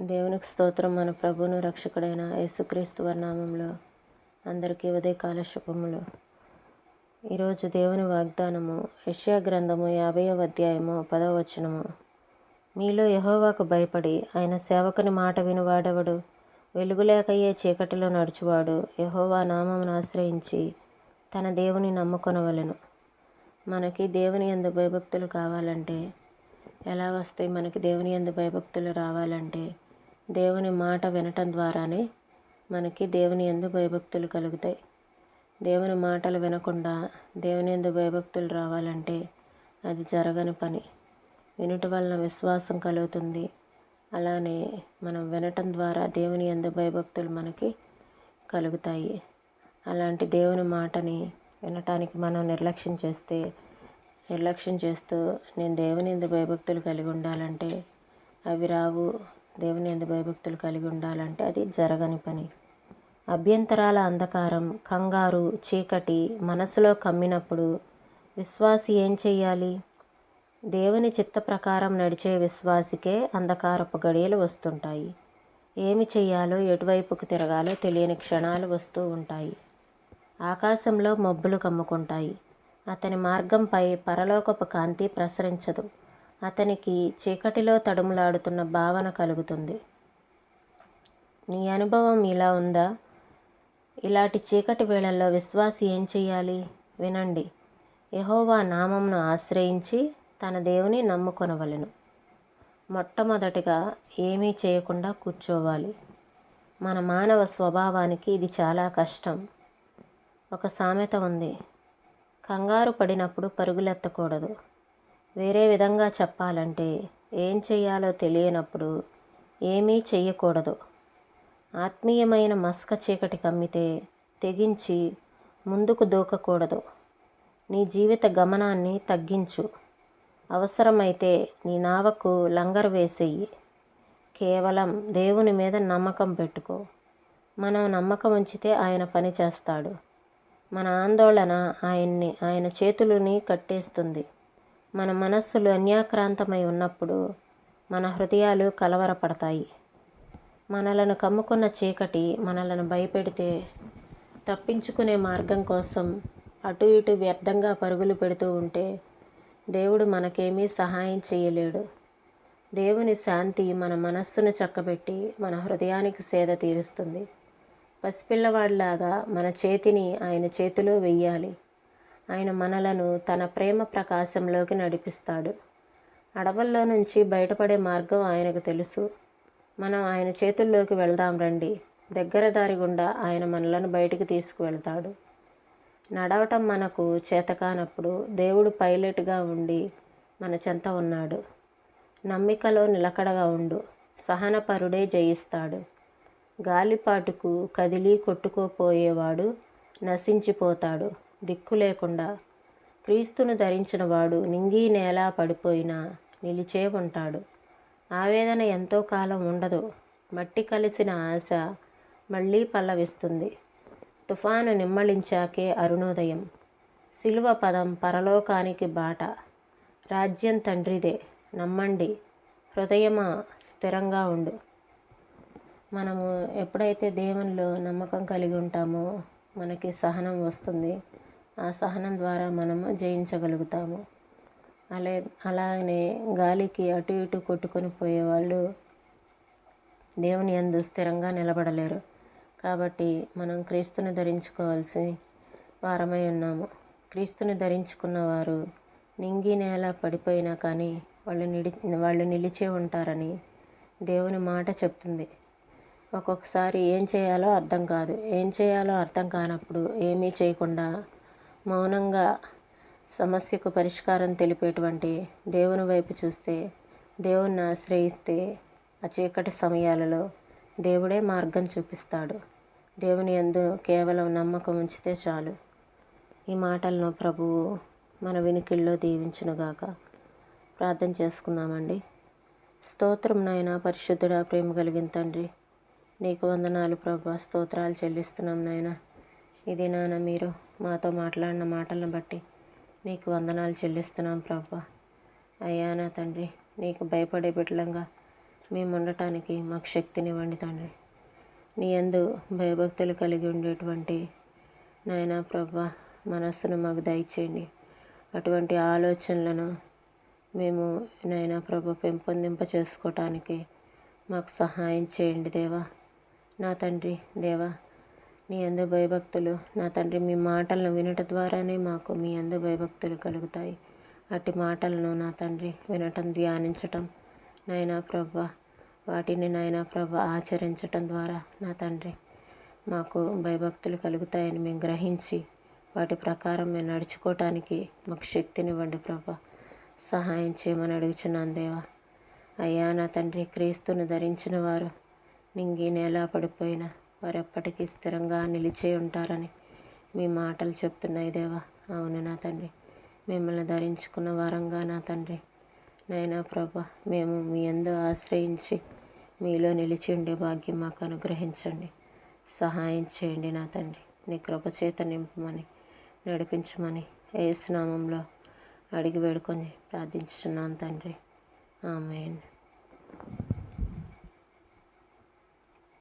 దేవునికి స్తోత్రం మన ప్రభును రక్షకుడైన యేసుక్రీస్తు వర్ణామంలో అందరికీ ఉదయకాల శుభములు. ఈరోజు దేవుని వాగ్దానము యష్యా గ్రంథము యాభైవ అధ్యాయము పదవ వచనము. మీలో యహోవాకు భయపడి ఆయన సేవకుని మాట వినువాడెవడు? వెలుగులేకయ్యే చీకటిలో నడుచువాడు. యహోవా నామమును ఆశ్రయించి తన దేవుని నమ్ముకొనవలెను. మనకి దేవుని యందు భయభక్తులు కావాలంటే ఎలా వస్తాయి మనకి దేవుని యందు భయభక్తులు రావాలంటే దేవుని మాట వినటం ద్వారానే మనకి దేవుని యందు భయభక్తులు కలుగుతాయి. దేవుని మాటలు వినకుండా దేవుని యందు భయభక్తులు రావాలంటే అది జరగని పని. వినుట వలన విశ్వాసం కలుగుతుంది. అలానే మనం వినటం ద్వారా దేవుని యందు భయభక్తులు మనకి కలుగుతాయి. అలాంటి దేవుని మాటని వినటానికి మనం నిర్లక్ష్యం చేస్తే నిర్లక్ష్యం చేస్తూ నేను దేవుని ఎందు భయభక్తులు కలిగి ఉండాలంటే అవి రావు. దేవుని ఎందు భయభక్తులు కలిగి ఉండాలంటే అది జరగని పని. అభ్యంతరాల అంధకారం కంగారు చీకటి మనసులో కమ్మినప్పుడు విశ్వాసి ఏం చేయాలి దేవుని చిత్త ప్రకారం నడిచే విశ్వాసికే అంధకారపు గడియలు వస్తుంటాయి. ఏమి చేయాలో ఎటువైపుకు తిరగాలో తెలియని క్షణాలు వస్తూ ఉంటాయి. ఆకాశంలో మబ్బులు కమ్ముకుంటాయి. అతని మార్గంపై పరలోకపు కాంతి ప్రసరించదు. అతనికి చీకటిలో తడుములాడుతున్న భావన కలుగుతుంది. నీ అనుభవం ఇలా ఉందా? ఇలాంటి చీకటి వేళల్లో విశ్వాసి ఏం చెయ్యాలి? వినండి. యహోవా నామంను ఆశ్రయించి తన దేవుని నమ్ముకొనవలెను. మొట్టమొదటిగా ఏమీ చేయకుండా కూర్చోవాలి. మన మానవ స్వభావానికి ఇది చాలా కష్టం. ఒక సామెత ఉంది. కంగారు పడినప్పుడు పరుగులెత్తకూడదు. వేరే విధంగా చెప్పాలంటే ఏం చేయాలో తెలియనప్పుడు ఏమీ చేయకూడదు ఆత్మీయమైన మస్క చీకటి కమ్మితే తెగించి ముందుకు దూకకూడదు. నీ జీవిత గమనాన్ని తగ్గించు. అవసరమైతే నీ నావకు లంగరు వేసేయి. కేవలం దేవుని మీద నమ్మకం పెట్టుకో. మనం నమ్మకం ఉంచితే ఆయన పని చేస్తాడు. మన ఆందోళన ఆయన్ని ఆయన చేతులని కట్టేస్తుంది. మన మనస్సులు అన్యాక్రాంతమై ఉన్నప్పుడు మన హృదయాలు కలవరపడతాయి. మనలను కమ్ముకున్న చీకటి మనలను భయపెడితే తప్పించుకునే మార్గం కోసం అటు ఇటు వ్యర్థంగా పరుగులు పెడుతూ ఉంటే దేవుడు మనకేమీ సహాయం చేయలేడు. దేవుని శాంతి మన మనస్సును చక్కబెట్టి మన హృదయానికి సేద తీరుస్తుంది. పసిపిల్లవాడిలాగా మన చేతిని ఆయన చేతిలో వెయ్యాలి. ఆయన మనలను తన ప్రేమ ప్రకాశంలోకి నడిపిస్తాడు. అడవుల్లో నుంచి బయటపడే మార్గం ఆయనకు తెలుసు. మనం ఆయన చేతుల్లోకి వెళ్దాం రండి. దగ్గర దారి గుండా ఆయన మనలను బయటికి తీసుకువెళ్తాడు. నడవటం మనకు చేతకానప్పుడు దేవుడు పైలట్గా ఉండి మన చెంత ఉన్నాడు. నమ్మికలో నిలకడగా ఉండు. సహనపరుడే జయిస్తాడు. గాలిపాటుకు కదిలి కొట్టుకోపోయేవాడు నశించిపోతాడు దిక్కు లేకుండా. క్రీస్తును ధరించిన వాడు నింగి నేల పడిపోయినా నిలిచే ఉంటాడు. ఆవేదన ఎంతో కాలం ఉండదు. మట్టి కలిసిన ఆశ మళ్ళీ పల్లవిస్తుంది. తుఫాను నిమ్మళించాకే అరుణోదయం. శిలువ పదం పరలోకానికి బాట. రాజ్యం తండ్రిదే. నమ్మండి. హృదయమా స్థిరంగా ఉండు. మనము ఎప్పుడైతే దేవునిలో నమ్మకం కలిగి ఉంటామో మనకి సహనం వస్తుంది. ఆ సహనం ద్వారా మనము జయించగలుగుతాము. అలే అలాగనే గాలికి అటు ఇటు కొట్టుకొని పోయే వాళ్ళు దేవుని అందు స్థిరంగా నిలబడలేరు. కాబట్టి మనం క్రీస్తుని ధరించుకోవాల్సి వారమై ఉన్నాము. క్రీస్తుని ధరించుకున్న వారు నింగి నేల పడిపోయినా కానీ వాళ్ళు నిడి వాళ్ళు నిలిచే ఉంటారని దేవుని మాట చెప్తుంది. ఒక్కొక్కసారి ఏం చేయాలో అర్థం కాదు. ఏం చేయాలో అర్థం కానప్పుడు ఏమీ చేయకుండా మౌనంగా సమస్యకు పరిష్కారం తెలిపేటువంటి దేవుని వైపు చూస్తే దేవుణ్ణి ఆశ్రయిస్తే ఆ చీకటి సమయాలలో దేవుడే మార్గం చూపిస్తాడు. దేవుని ఎందు కేవలం నమ్మకం ఉంచితే చాలు. ఈ మాటలను ప్రభువు మన వినికిల్లో దీవించునుగాక. ప్రార్థన చేసుకుందామండి. స్తోత్రం నాయన పరిశుద్ధుడా ప్రేమ కలిగిన తండ్రి. నీకు వందనాలు ప్రభా. స్తోత్రాలు చెల్లిస్తున్నాం నాయన. ఇది నాన్న మీరు మాతో మాట్లాడిన మాటలను బట్టి నీకు వందనాలు చెల్లిస్తున్నాం ప్రభా. అయ్యా నా తండ్రి నీకు భయపడే బిడ్డలంగా మేము ఉండటానికి మాకు శక్తినివ్వండి తండ్రి. నీ యందు భయభక్తులు కలిగి ఉండేటువంటి నాయన ప్రభా మనస్సును మాకు దయచేయండి. అటువంటి ఆలోచనలను మేము నాయన ప్రభు పెంపొందింప చేసుకోవటానికి మాకు సహాయం చేయండి దేవా. నా తండ్రి దేవా నీ అందు భయభక్తులు నా తండ్రి మీ మాటలను వినట ద్వారానే మాకు మీ అందు భయభక్తులు కలుగుతాయి. అట్టి మాటలను నా తండ్రి వినటం ధ్యానించటం నాయనా ప్రభ వాటిని నాయనా ప్రభ ఆచరించటం ద్వారా నా తండ్రి మాకు భయభక్తులు కలుగుతాయని మేము గ్రహించి వాటి ప్రకారం మేము నడుచుకోవటానికి మాకు శక్తినివ్వండి ప్రభ సహాయం చేయమని అడుగుచున్నాను దేవా. అయ్యా నా తండ్రి క్రీస్తుని ధరించిన వారు నింగి నేల పడిపోయిన వారెప్పటికీ స్థిరంగా నిలిచే ఉంటారని మీ మాటలు చెప్తున్నాయి దేవా. అవును నా తండ్రి. మిమ్మల్ని ధరించుకున్న వారంగా నా తండ్రి. నైనా ప్రభ మేము మీ ఎందు ఆశ్రయించి మీలో నిలిచి ఉండే భాగ్యం మాకు అనుగ్రహించండి. సహాయం చేయండి నా తండ్రి. నీ కృపచేత నింపమని నడిపించమని ఏసునామంలో అడిగి వేడుకొని ప్రార్థించున్నాను తండ్రి. ఆమెన్.